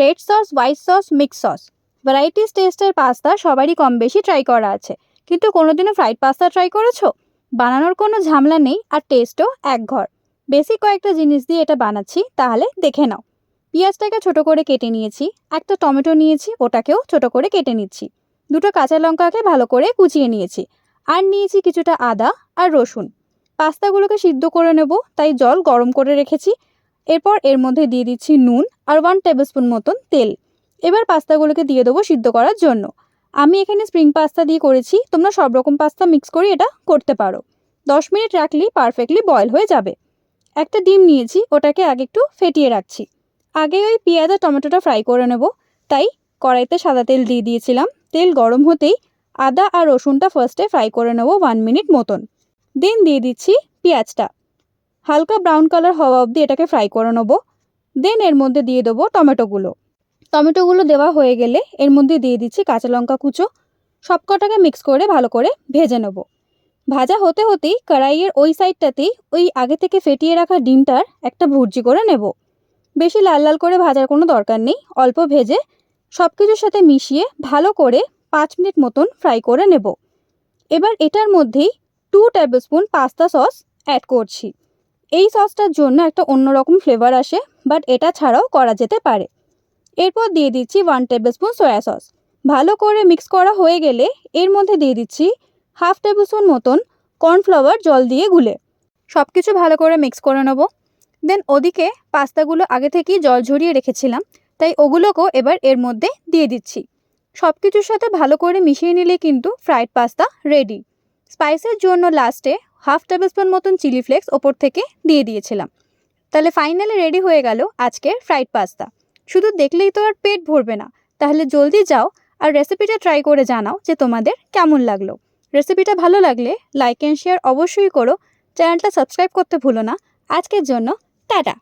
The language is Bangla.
Red sauce, white sauce mix sauce. Varieties টেস্টের পাস্তা সবারই কম বেশি ট্রাই করা আছে। কিন্তু কোনোদিনও ফ্রাইড পাস্তা ট্রাই করেছ? বানানোর কোনো ঝামেলা নেই আর টেস্টও এক ঘর। বেশি কয়েকটা জিনিস দিয়ে এটা বানাচ্ছি, তাহলে দেখে নাও। পেঁয়াজটাকে ছোট করে কেটে নিয়েছি, একটা টমেটো নিয়েছি, ওটাকেও ছোট করে কেটে নিচ্ছি। দুটো কাঁচা লঙ্কাকে ভালো করে কুচিয়ে নিয়েছি। আর নিয়েছি কিছুটা আদা আর রসুন। পাস্তাগুলোকে সিদ্ধ করে নেব, তাই জল গরম করে রেখেছি। এরপর এর মধ্যে দিয়ে দিচ্ছি নুন আর ওয়ান টেবিলস্পুন মতন তেল। এবার পাস্তাগুলোকে দিয়ে দেবো সিদ্ধ করার জন্য। আমি এখানে স্প্রিং পাস্তা দিয়ে করেছি, তোমরা সব রকম পাস্তা মিক্স করে এটা করতে পারো। দশ মিনিট রাখলেই পারফেক্টলি বয়েল হয়ে যাবে। একটা ডিম নিয়েছি, ওটাকে আগে একটু ফেটিয়ে রাখছি। আগে ওই পেঁয়াজ আর টমেটোটা ফ্রাই করে নেব। তাই কড়াইতে সাদা তেল দিয়ে দিয়েছিলাম। তেল গরম হতেই আদা আর রসুনটা ফার্স্টে ফ্রাই করে নেব ওয়ান মিনিট মতন। দেন দিয়ে দিচ্ছি পেঁয়াজটা। হালকা ব্রাউন কালার হওয়া অবধি এটাকে ফ্রাই করে নেব। দেন এর মধ্যে দিয়ে দেবো টমেটোগুলো। টমেটোগুলো দেওয়া হয়ে গেলে এর মধ্যে দিয়ে দিচ্ছি কাঁচা লঙ্কা কুচো। সব কটাকে মিক্স করে ভালো করে ভেজে নেব। ভাজা হতে হতেই কড়াইয়ের ওই সাইডটাতেই ওই আগে থেকে ফেটিয়ে রাখা ডিমটার একটা ভুর্জি করে নেব। বেশি লাল লাল করে ভাজার কোনো দরকার নেই, অল্প ভেজে সব কিছুর সাথে মিশিয়ে ভালো করে পাঁচ মিনিট মতন ফ্রাই করে নেব। এবার এটার মধ্যেই two tablespoon pasta sauce add করছি। এই সসটার জন্য একটা অন্যরকম ফ্লেভার আসে বাট এটা ছাড়াও করা যেতে পারে। এরপর দিয়ে দিচ্ছি one tablespoon soya sauce ভালো করে মিক্স করা হয়ে গেলে এর মধ্যে দিয়ে দিচ্ছি হাফ টেবিল স্পুন মতন কর্নফ্লাওয়ার জল দিয়ে গুলে। সব কিছু ভালো করে মিক্স করে নেব। দেন ওদিকে পাস্তাগুলো আগে থেকেই জল ঝরিয়ে রেখেছিলাম, তাই ওগুলোকেও এবার এর মধ্যে দিয়ে দিচ্ছি। সব কিছুর সাথে ভালো করে মিশিয়ে নিলে কিন্তু ফ্রাইড পাস্তা রেডি স্পাইসের জন্য লাস্টে হাফ টেবিল স্পুন মতন চিলি ফ্লেক্স ওপর থেকে দিয়ে দিয়েছিলাম। তাহলে ফাইনালি রেডি হয়ে গেল আজকের ফ্রাইড পাস্তা। শুধু দেখলেই তো আর পেট ভরবে না। তাহলে জলদি যাও আর রেসিপিটা ট্রাই করে জানাও যে তোমাদের কেমন লাগল। রেসিপিটা ভালো লাগলে লাইক অ্যান্ড শেয়ার অবশ্যই করো। চ্যানেলটা সাবস্ক্রাইব করতে ভুলো না। আজকের জন্য টাটা।